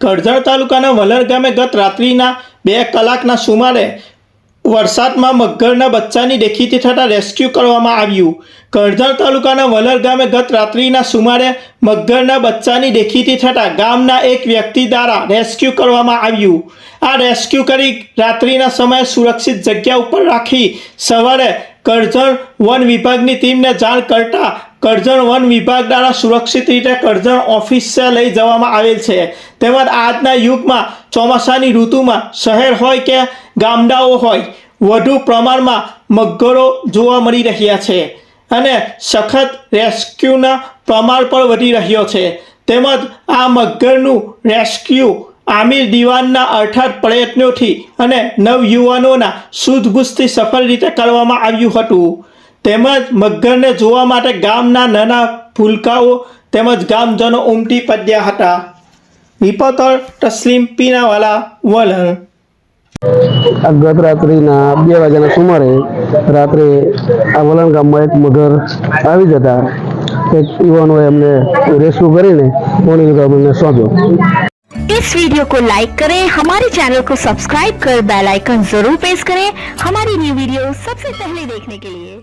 કરજણ તાલુકાના વલર ગામે ગત રાત્રિના બે કલાકના સુમારે વરસાદમાં મગરના બચ્ચાની દેખીતી થતાં રેસ્ક્યુ કરવામાં આવ્યું. કરજણ તાલુકાના વલર ગામે ગત રાત્રિના સુમારે મગરના બચ્ચાની દેખીતી થતાં ગામના એક વ્યક્તિ દ્વારા રેસ્ક્યુ કરવામાં આવ્યું. આ રેસ્ક્યુ કરી રાત્રિના સમયે સુરક્ષિત જગ્યા ઉપર રાખી સવારે કરજણ વન વિભાગની ટીમને જાણ કરતા કરજણ વન વિભાગ દ્વારા સુરક્ષિત રીતે કરજણ ઓફિસે લઈ જવામાં આવેલ છે. તેમજ આજના યુગમાં ચોમાસાની ઋતુમાં શહેર હોય કે ગામડાઓ હોય, વધુ પ્રમાણમાં મગરો જોવા મળી રહ્યા છે અને સખત રેસ્ક્યુના પ્રમાણ પણ વધી રહ્યો છે. તેમજ આ મગરનું રેસ્ક્યુ આમિર દિવાનના અર્થાત પ્રયત્નોથી અને નવયુવાનોના સૂઝબૂઝથી સફળ રીતે કરવામાં આવ્યું હતું. તેમજ મગરને જોવા માટે ગામના નાના ભૂલકાઓ તેમજ ગામજનો ઉમટી પડ્યા હતા રિપોર્ટર તસ્લીમ પીનાવાલા વલણ આ ગત રાત્રિના બે વાગ્યાના સુમારે રાત્રે આ વલણ ગામમાં એક મગર આવી જતા એક યુવાનોએ એમને રેસ્ક્યુ કરીને પોણી અમને સોંપ્યો इस वीडियो को लाइक करें हमारे चैनल को सब्सक्राइब कर बेल आइकन जरूर प्रेस करें हमारी न्यू वीडियो सबसे पहले देखने के लिए